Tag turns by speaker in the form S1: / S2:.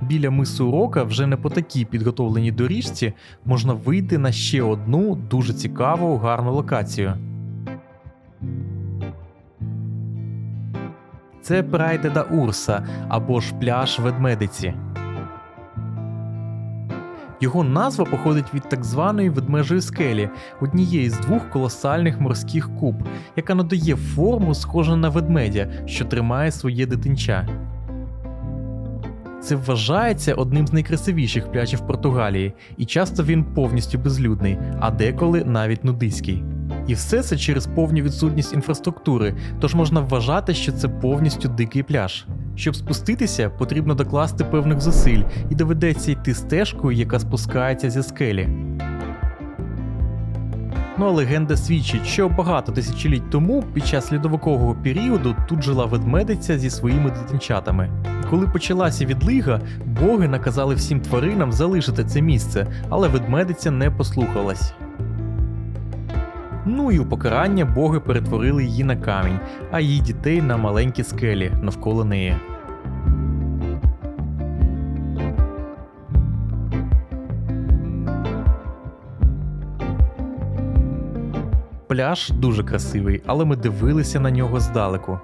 S1: Біля мису Рока вже не по такій підготовленій доріжці можна вийти на ще одну дуже цікаву гарну локацію. Це Прайде да Урса або ж пляж ведмедиці. Його назва походить від так званої ведмежої скелі, однієї з двох колосальних морських куб, яка надає форму, схожу на ведмедя, що тримає своє дитинча. Це вважається одним з найкрасивіших пляжів Португалії, і часто він повністю безлюдний, а деколи навіть нудиський. І все це через повну відсутність інфраструктури, тож можна вважати, що це повністю дикий пляж. Щоб спуститися, потрібно докласти певних зусиль і доведеться йти стежкою, яка спускається зі скелі. Ну а легенда свідчить, що багато тисячоліть тому, під час льодовикового періоду, тут жила ведмедиця зі своїми дитинчатами. Коли почалася відлига, боги наказали всім тваринам залишити це місце, але ведмедиця не послухалась. Ну і у покарання боги перетворили її на камінь, а її дітей на маленькі скелі навколо неї. Пляж дуже красивий, але ми дивилися на нього здалеку.